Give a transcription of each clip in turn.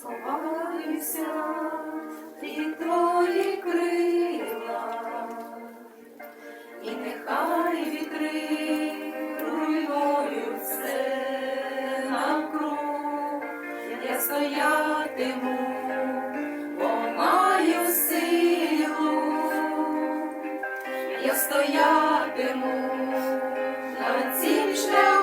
сховаюся під твої крила, і нехай вітри руйнують все навкруг, я стоятиму, бо маю силу, я стоятиму на цім шляху.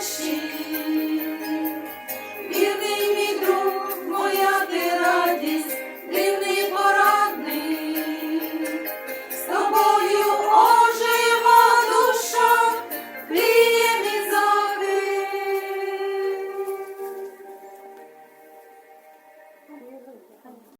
душі.